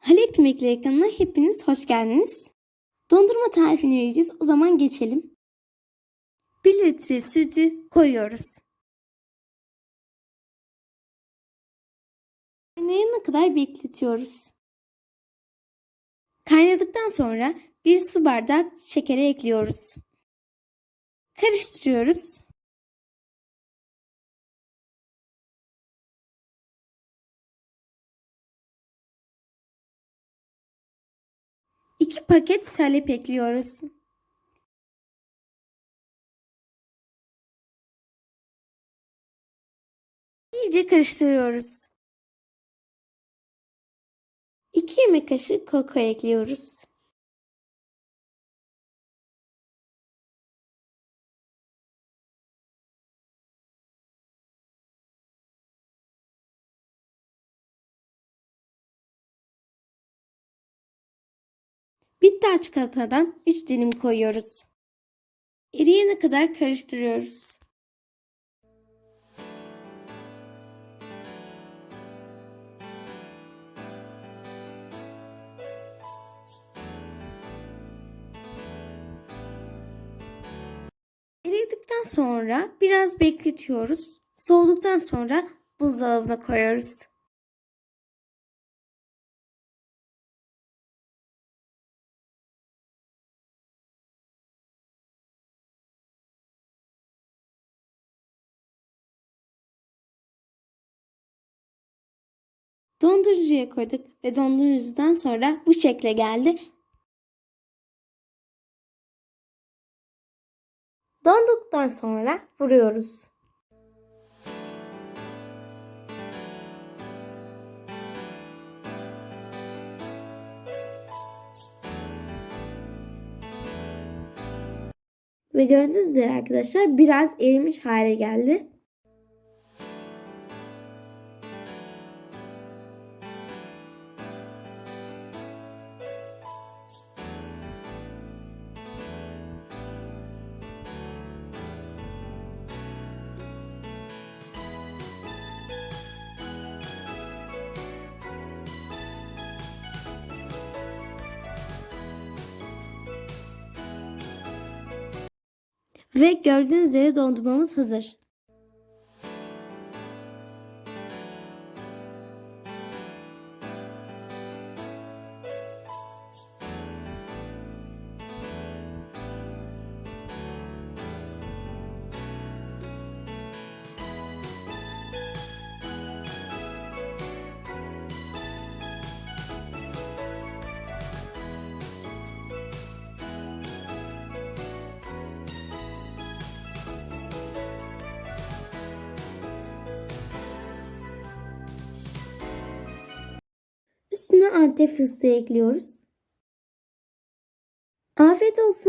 Halep Yemekleri kanalına hepiniz hoş geldiniz. Dondurma tarifini vereceğiz. O zaman geçelim. 1 litre sütü koyuyoruz. Kaynayana kadar bekletiyoruz. Kaynadıktan sonra bir su bardağı şekeri ekliyoruz. Karıştırıyoruz. İki paket salep ekliyoruz. İyice karıştırıyoruz. 2 yemek kaşığı kakao ekliyoruz. Bitter çikolatadan 3 dilim koyuyoruz. Eriyene kadar karıştırıyoruz. Eridikten sonra biraz bekletiyoruz. Soğuduktan sonra buzdolabına koyuyoruz. Dondurucuya koyduk ve dondurucudan sonra bu şekle geldi. Donduktan sonra vuruyoruz. Ve gördüğünüz üzere arkadaşlar biraz erimiş hale geldi. Ve gördüğünüz üzere dondurmamız hazır. Üstüne antep fıstığı ekliyoruz. Afiyet olsun.